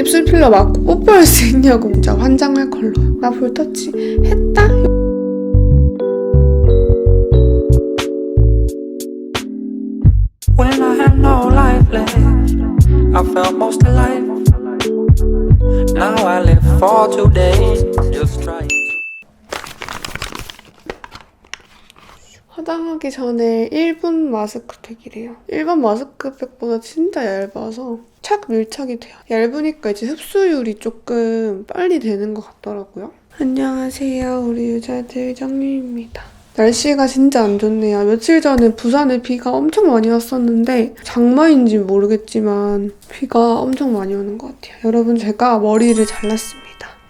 입술 필러 맞고 뽀뽀할 수 있냐고 진짜 환장할 컬러요. 나 볼터치 했다? 화장하기 전에 1분 마스크팩이래요. 일반 마스크팩보다 진짜 얇아서 착 밀착이 돼요. 얇으니까 이제 흡수율이 조금 빨리 되는 것 같더라고요. 안녕하세요. 우리 유자들 정유입니다. 날씨가 진짜 안 좋네요. 며칠 전에 부산에 비가 엄청 많이 왔었는데 장마인지 모르겠지만 비가 엄청 많이 오는 것 같아요. 여러분 제가 머리를 잘랐습니다.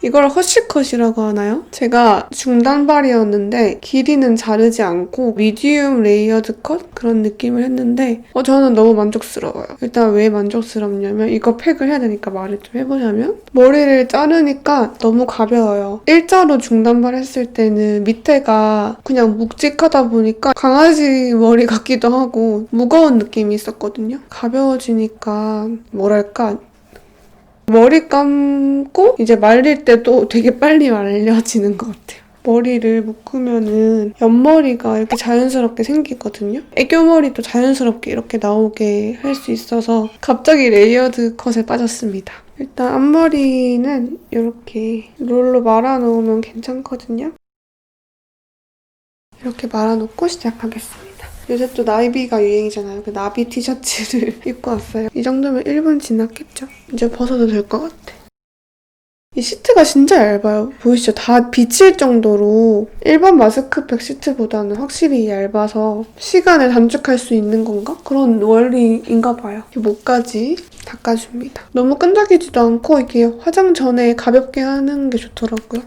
이걸 허쉬컷이라고 하나요? 제가 중단발이었는데 길이는 자르지 않고 미디움 레이어드 컷 그런 느낌을 했는데 어, 저는 너무 만족스러워요. 일단 왜 만족스럽냐면 이거 팩을 해야 되니까 말을 좀 해보자면 머리를 자르니까 너무 가벼워요. 일자로 중단발 했을 때는 밑에가 그냥 묵직하다 보니까 강아지 머리 같기도 하고 무거운 느낌이 있었거든요. 가벼워지니까 뭐랄까 머리 감고 이제 말릴 때도 되게 빨리 말려지는 것 같아요. 머리를 묶으면은 옆머리가 이렇게 자연스럽게 생기거든요. 애교머리도 자연스럽게 이렇게 나오게 할 수 있어서 갑자기 레이어드 컷에 빠졌습니다. 일단 앞머리는 이렇게 롤로 말아놓으면 괜찮거든요. 이렇게 말아놓고 시작하겠습니다. 요새 또 나이비가 유행이잖아요. 그 나비 티셔츠를 입고 왔어요. 이 정도면 1분 지났겠죠? 이제 벗어도 될 것 같아. 이 시트가 진짜 얇아요. 보이시죠? 다 비칠 정도로 일반 마스크팩 시트보다는 확실히 얇아서 시간을 단축할 수 있는 건가? 그런 원리인가 봐요. 이 목까지 닦아줍니다. 너무 끈적이지도 않고 이게 화장 전에 가볍게 하는 게 좋더라고요.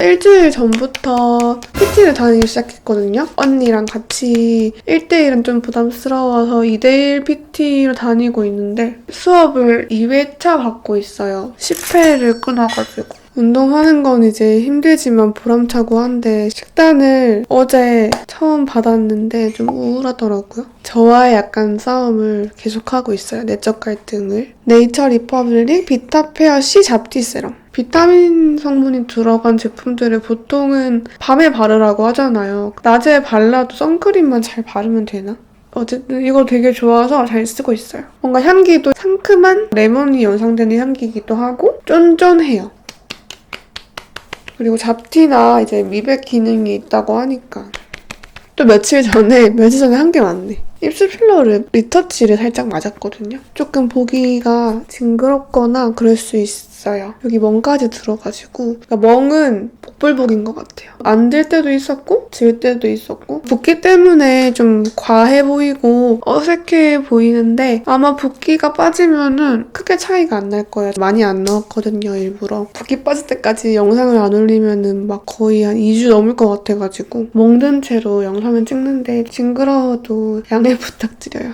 일주일 전부터 PT를 다니기 시작했거든요. 언니랑 같이 1대1은 좀 부담스러워서 2대1 PT로 다니고 있는데 수업을 2회차 받고 있어요. 10회를 끊어가지고. 운동하는 건 이제 힘들지만 보람차고 한데 식단을 어제 처음 받았는데 좀 우울하더라고요. 저와의 약간 싸움을 계속하고 있어요. 내적 갈등을. 네이처 리퍼블릭 비타페어 C 잡티 세럼. 비타민 성분이 들어간 제품들을 보통은 밤에 바르라고 하잖아요. 낮에 발라도 선크림만 잘 바르면 되나? 어쨌든 이거 되게 좋아서 잘 쓰고 있어요. 뭔가 향기도 상큼한 레몬이 연상되는 향기이기도 하고 쫀쫀해요. 그리고 잡티나 이제 미백 기능이 있다고 하니까 또 며칠 전에 며칠 전에 한 게 많네. 입술 필러를 리터치를 살짝 맞았거든요. 조금 보기가 징그럽거나 그럴 수 있어 요. 여기 멍까지 들어가지고 그러니까 멍은 복불복인 것 같아요. 안 들 때도 있었고 질 때도 있었고 붓기 때문에 좀 과해 보이고 어색해 보이는데 아마 붓기가 빠지면은 크게 차이가 안 날 거예요. 많이 안 넣었거든요, 일부러. 붓기 빠질 때까지 영상을 안 올리면은 막 거의 한 2주 넘을 것 같아가지고 멍든 채로 영상을 찍는데 징그러워도 양해 부탁드려요.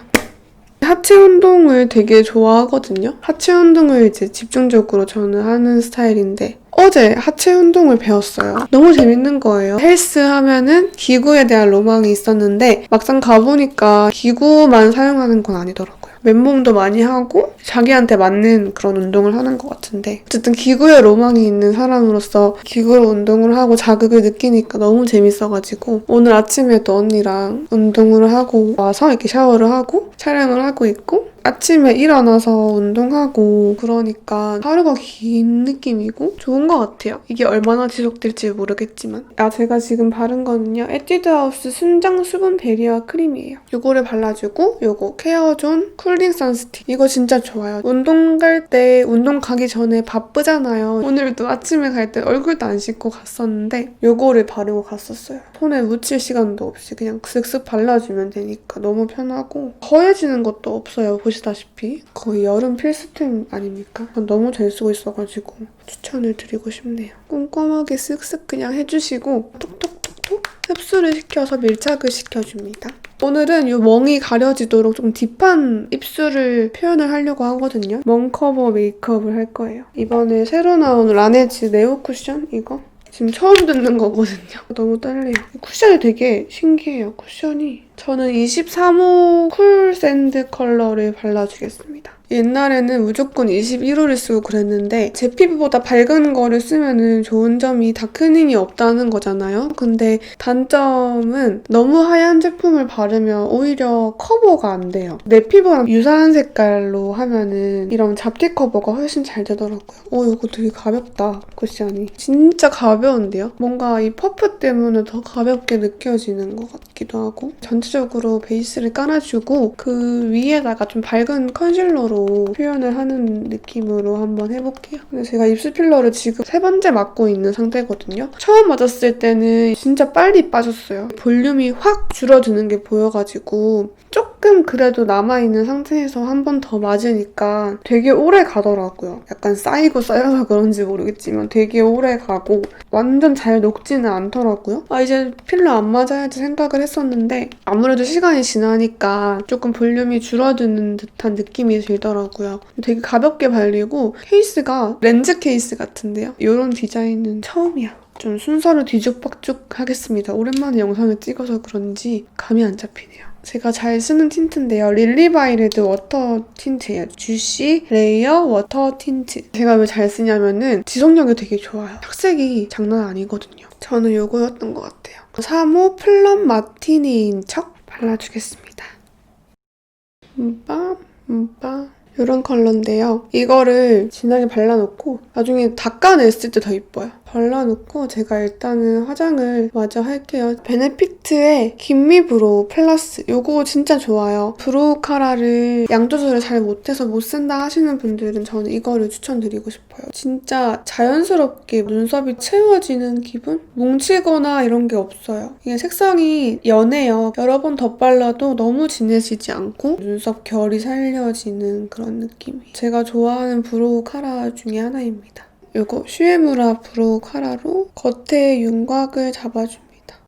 하체 운동을 되게 좋아하거든요. 하체 운동을 이제 집중적으로 저는 하는 스타일인데 어제 하체 운동을 배웠어요. 너무 재밌는 거예요. 헬스 하면은 기구에 대한 로망이 있었는데 막상 가보니까 기구만 사용하는 건 아니더라고요. 맨몸도 많이 하고 자기한테 맞는 그런 운동을 하는 것 같은데 어쨌든 기구에 로망이 있는 사람으로서 기구로 운동을 하고 자극을 느끼니까 너무 재밌어가지고 오늘 아침에도 언니랑 운동을 하고 와서 이렇게 샤워를 하고 촬영을 하고 있고 아침에 일어나서 운동하고 그러니까 하루가 긴 느낌이고 좋은 것 같아요. 이게 얼마나 지속될지 모르겠지만 아 제가 지금 바른 거는요 에뛰드하우스 순정 수분 베리어 크림이에요. 요거를 발라주고 요거 케어존 쿨링 선스틱 이거 진짜 좋아요. 운동 갈 때 운동 가기 전에 바쁘잖아요. 오늘도 아침에 갈 때 얼굴도 안 씻고 갔었는데 요거를 바르고 갔었어요. 손에 묻힐 시간도 없이 그냥 슥슥 발라주면 되니까 너무 편하고 허해지는 것도 없어요. 보시 다시피 거의 여름 필수템 아닙니까? 전 너무 잘 쓰고 있어가지고 추천을 드리고 싶네요. 꼼꼼하게 쓱쓱 그냥 해주시고 톡톡톡톡 흡수를 시켜서 밀착을 시켜줍니다. 오늘은 이 멍이 가려지도록 좀 딥한 입술을 표현을 하려고 하거든요. 멍 커버 메이크업을 할 거예요. 이번에 새로 나온 라네즈 네오 쿠션 이거 지금 처음 듣는 거거든요. 너무 떨려요. 쿠션이 되게 신기해요. 쿠션이. 저는 23호 쿨 샌드 컬러를 발라주겠습니다. 옛날에는 무조건 21호를 쓰고 그랬는데 제 피부보다 밝은 거를 쓰면은 좋은 점이 다크닝이 없다는 거잖아요. 근데 단점은 너무 하얀 제품을 바르면 오히려 커버가 안 돼요. 내 피부랑 유사한 색깔로 하면은 이런 잡티 커버가 훨씬 잘 되더라고요. 어, 이거 되게 가볍다, 쿠션이. 진짜 가벼운데요? 뭔가 이 퍼프 때문에 더 가볍게 느껴지는 것 같기도 하고 전체적으로 베이스를 깔아주고 그 위에다가 좀 밝은 컨실러로 표현을 하는 느낌으로 한번 해볼게요. 근데 제가 입술 필러를 지금 세 번째 맞고 있는 상태거든요. 처음 맞았을 때는 진짜 빨리 빠졌어요. 볼륨이 확 줄어드는 게 보여가지고 조금 그래도 남아있는 상태에서 한 번 더 맞으니까 되게 오래 가더라고요. 약간 쌓이고 쌓여서 그런지 모르겠지만 되게 오래 가고 완전 잘 녹지는 않더라고요. 아 이제 필러 안 맞아야지 생각을 했었는데 아무래도 시간이 지나니까 조금 볼륨이 줄어드는 듯한 느낌이 들더라고요. 되게 가볍게 발리고 케이스가 렌즈 케이스 같은데요. 이런 디자인은 처음이야. 좀 순서를 뒤죽박죽 하겠습니다. 오랜만에 영상을 찍어서 그런지 감이 안 잡히네요. 제가 잘 쓰는 틴트인데요. 릴리바이레드 워터 틴트예요. 주시 레이어 워터 틴트. 제가 왜 잘 쓰냐면은 지속력이 되게 좋아요. 탁색이 장난 아니거든요. 저는 요거였던 것 같아요. 3호 플럼 마티니인 척 발라주겠습니다. 음밤, 음밤. 이런 컬러인데요. 이거를 진하게 발라놓고 나중에 닦아냈을 때 더 이뻐요. 발라놓고 제가 일단은 화장을 마저 할게요. 베네피트의 김미 브로우 플러스 이거 진짜 좋아요. 브로우 카라를 양 조절을 잘 못해서 못 쓴다 하시는 분들은 저는 이거를 추천드리고 싶어요. 진짜 자연스럽게 눈썹이 채워지는 기분? 뭉치거나 이런 게 없어요. 이게 색상이 연해요. 여러 번 덧발라도 너무 진해지지 않고 눈썹 결이 살려지는 그런 느낌이 제가 좋아하는 브로우 카라 중에 하나입니다. 이거 슈에무라 브로우 카라로 겉에 윤곽을 잡아줍니다.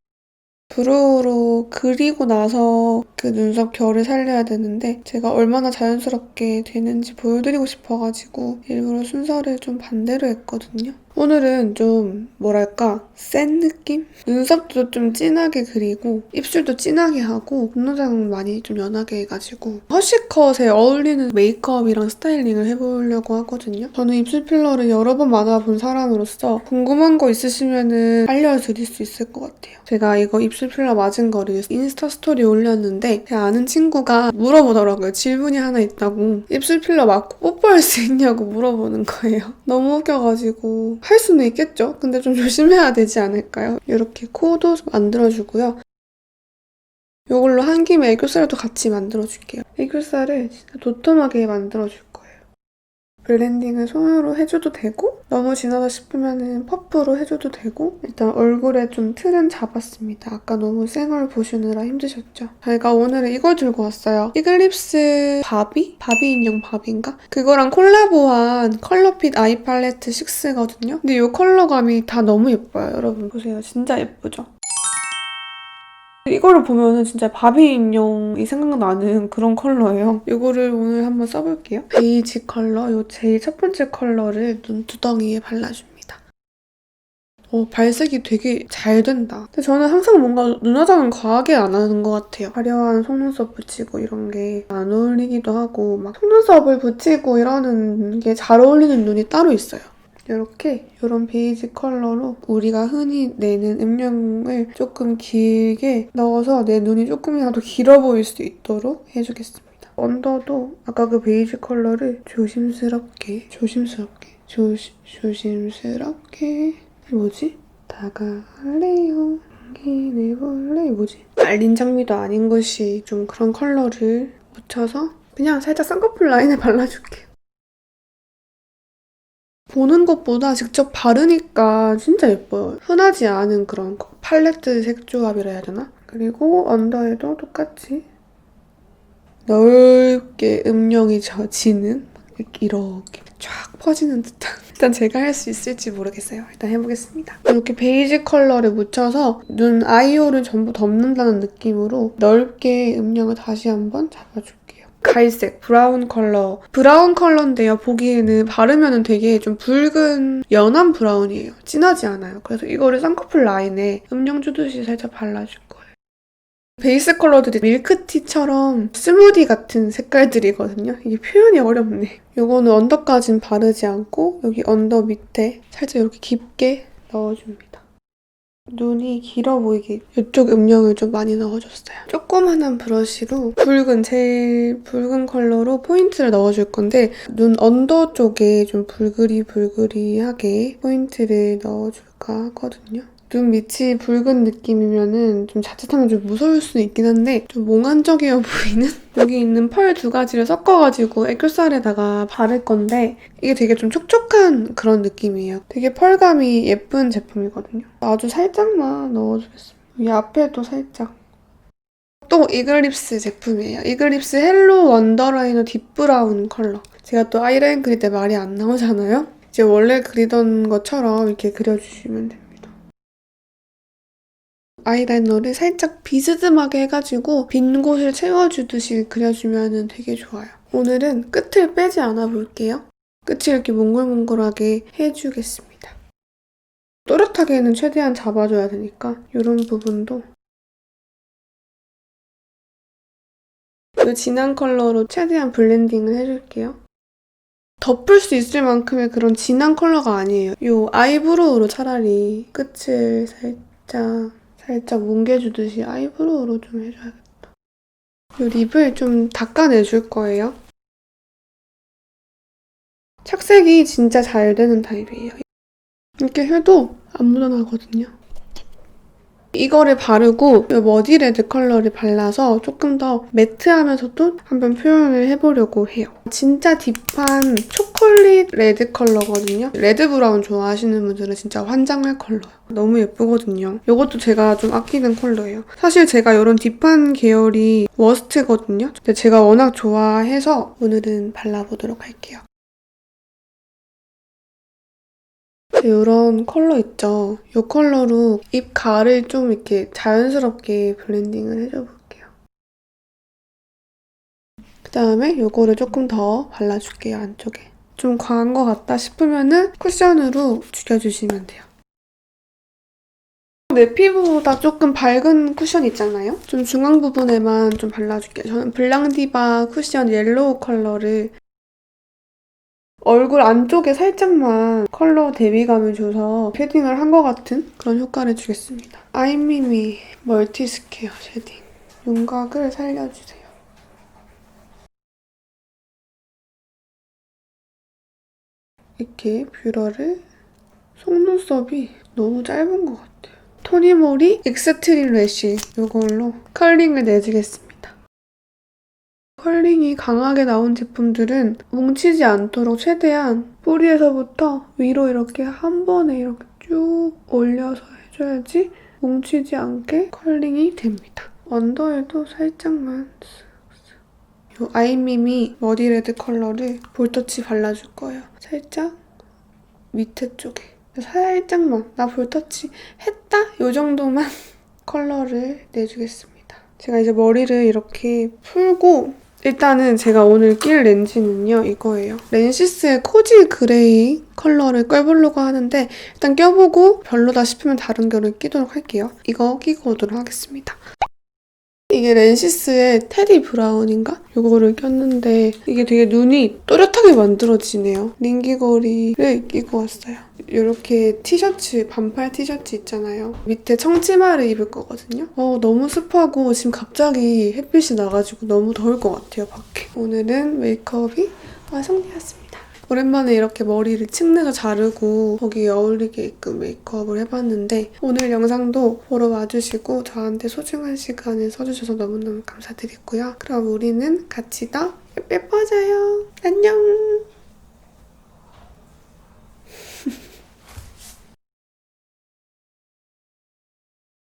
브로우로 그리고 나서 그 눈썹 결을 살려야 되는데 제가 얼마나 자연스럽게 되는지 보여드리고 싶어가지고 일부러 순서를 좀 반대로 했거든요. 오늘은 좀 뭐랄까 센 느낌? 눈썹도 좀 진하게 그리고 입술도 진하게 하고 눈화장은 많이 좀 연하게 해가지고 허쉬컷에 어울리는 메이크업이랑 스타일링을 해보려고 하거든요. 저는 입술 필러를 여러 번 맞아본 사람으로서 궁금한 거 있으시면은 알려드릴 수 있을 것 같아요. 제가 이거 입술 필러 맞은 거를 인스타 스토리 올렸는데 제 아는 친구가 물어보더라고요. 질문이 하나 있다고. 입술 필러 맞고 뽀뽀할 수 있냐고 물어보는 거예요. 너무 웃겨가지고 할 수는 있겠죠. 근데 좀 조심해야 되지 않을까요? 이렇게 코도 만들어주고요. 이걸로 한 김에 애교살도 같이 만들어줄게요. 애교살을 진짜 도톰하게 거예요. 블렌딩을 손으로 해줘도 되고 너무 진하다 싶으면 퍼프로 해줘도 되고 일단 얼굴에 좀 틀은 잡았습니다. 아까 너무 생얼 보시느라 힘드셨죠? 저희가 오늘은 이걸 들고 왔어요. 이글립스 바비? 바비 인형 바비인가? 그거랑 콜라보한 컬러핏 아이 팔레트 6거든요. 근데 이 컬러감이 다 너무 예뻐요. 여러분 보세요. 진짜 예쁘죠? 이거를 보면은 진짜 바비 인형이 생각나는 그런 컬러예요. 이거를 오늘 한번 써볼게요. 베이지 컬러, 요 제일 첫 번째 컬러를 눈두덩이에 발라줍니다. 어, 발색이 되게 잘 된다. 근데 저는 항상 뭔가 눈화장은 과하게 안 하는 것 같아요. 화려한 속눈썹 붙이고 이런 게 안 어울리기도 하고 막 속눈썹을 붙이고 이러는 게 잘 어울리는 눈이 따로 있어요. 이렇게 이런 베이지 컬러로 우리가 흔히 내는 음영을 조금 길게 넣어서 내 눈이 조금이라도 길어 보일 수 있도록 해주겠습니다. 언더도 아까 그 베이지 컬러를 조심스럽게 조심스럽게 조시, 조심스럽게 뭐지? 다가갈래요 기내볼래 뭐지? 말린 장미도 아닌 것이 좀 그런 컬러를 묻혀서 그냥 살짝 쌍꺼풀 라인에 발라줄게요. 보는 것보다 직접 바르니까 진짜 예뻐요. 흔하지 않은 그런 거. 팔레트 색 조합이라 해야 되나? 그리고 언더에도 똑같이 넓게 음영이 이렇게, 이렇게 쫙 퍼지는 듯한 일단 제가 할 수 있을지 모르겠어요. 일단 해보겠습니다. 이렇게 베이지 컬러를 묻혀서 눈 아이홀을 전부 덮는다는 느낌으로 넓게 음영을 다시 한번 잡아줄게요. 갈색, 브라운 컬러. 브라운 컬러인데요. 보기에는 바르면 되게 좀 붉은 연한 브라운이에요. 진하지 않아요. 그래서 이거를 쌍꺼풀 라인에 음영 주듯이 살짝 발라줄 거예요. 베이스 컬러들이 밀크티처럼 스무디 같은 색깔들이거든요. 이게 표현이 어렵네. 이거는 언더까진 바르지 않고 여기 언더 밑에 살짝 이렇게 깊게 넣어줍니다. 눈이 길어 보이게 이쪽 음영을 좀 많이 넣어줬어요. 조그만한 브러쉬로 붉은, 제일 붉은 컬러로 포인트를 넣어줄 건데 눈 언더 쪽에 좀 붉으리붉으리하게 포인트를 넣어줄까 하거든요. 눈 밑이 붉은 느낌이면은 좀 자칫하면 좀 무서울 수는 있긴 한데 좀 몽환적이어 보이는 여기 있는 펄 두 가지를 섞어가지고 애교살에다가 바를 건데 이게 되게 좀 촉촉한 그런 느낌이에요. 되게 펄감이 예쁜 제품이거든요. 아주 살짝만 넣어주겠습니다. 이 앞에도 살짝. 또 이글립스 제품이에요. 이글립스 헬로 원더라이너 딥브라운 컬러. 제가 또 아이라인 그릴 때 말이 안 나오잖아요. 이제 원래 그리던 것처럼 이렇게 그려주시면 됩니다. 아이라이너를 살짝 비스듬하게 해가지고 빈 곳을 채워주듯이 그려주면 되게 좋아요. 오늘은 끝을 빼지 않아 볼게요. 끝을 이렇게 몽글몽글하게 해주겠습니다. 또렷하게는 최대한 잡아줘야 되니까 이런 부분도 이 진한 컬러로 최대한 블렌딩을 해줄게요. 덮을 수 있을 만큼의 그런 진한 컬러가 아니에요. 이 아이브로우로 차라리 끝을 살짝 살짝 뭉개주듯이 아이브로우로 좀 해줘야겠다. 이 립을 좀 닦아내줄 거예요. 착색이 진짜 잘 되는 타입이에요. 이렇게 해도 안 묻어나거든요. 이거를 바르고 이 머디 레드 컬러를 발라서 조금 더 매트하면서도 한번 표현을 해보려고 해요. 진짜 딥한 초콜릿 레드 컬러거든요. 레드 브라운 좋아하시는 분들은 진짜 환장할 컬러예요. 너무 예쁘거든요. 이것도 제가 좀 아끼는 컬러예요. 사실 제가 이런 딥한 계열이 워스트거든요. 근데 제가 워낙 좋아해서 오늘은 발라보도록 할게요. 이런 컬러 있죠? 이 컬러로 입 가를 좀 이렇게 자연스럽게 블렌딩을 해줘볼게요. 그 다음에 이거를 조금 더 발라줄게요, 안쪽에. 좀 과한 것 같다 싶으면은 쿠션으로 죽여주시면 돼요. 내 피부보다 조금 밝은 쿠션 있잖아요? 좀 중앙 부분에만 좀 발라줄게요. 저는 블랑디바 쿠션 옐로우 컬러를 얼굴 안쪽에 살짝만 컬러 대비감을 줘서 쉐딩을 한 것 같은 그런 효과를 주겠습니다. 아이미미 멀티 스퀘어 쉐딩. 윤곽을 살려주세요. 이렇게 뷰러를 속눈썹이 너무 짧은 것 같아요. 토니모리 익스트림 래쉬 이걸로 컬링을 내주겠습니다. 컬링이 강하게 나온 제품들은 뭉치지 않도록 최대한 뿌리에서부터 위로 이렇게 한 번에 이렇게 쭉 올려서 해줘야지 뭉치지 않게 컬링이 됩니다. 언더에도 살짝만 이 아이미미 머디레드 컬러를 볼터치 발라줄 거예요. 살짝 밑에 쪽에 살짝만 나 볼터치 했다? 이 정도만 컬러를 내주겠습니다. 제가 이제 머리를 이렇게 풀고 일단은 제가 오늘 낄 렌즈는요 이거예요. 렌시스의 코지 그레이 컬러를 껴보려고 하는데 일단 껴보고 별로다 싶으면 다른 결을 끼도록 할게요. 이거 끼고 오도록 하겠습니다. 이게 렌시스의 테디 브라운인가? 이거를 꼈는데 이게 되게 눈이 또렷하게 만들어지네요. 링기거리를 끼고 왔어요. 이렇게 티셔츠, 반팔 티셔츠 있잖아요. 밑에 청치마를 입을 거거든요. 어, 너무 습하고 지금 갑자기 햇빛이 나가지고 너무 더울 것 같아요, 밖에. 오늘은 메이크업이 완성되었습니다. 오랜만에 이렇게 머리를 층내서 자르고 거기에 어울리게끔 메이크업을 해봤는데 오늘 영상도 보러 와주시고 저한테 소중한 시간을 써주셔서 너무너무 감사드리고요. 그럼 우리는 같이 더 예뻐져요. 안녕!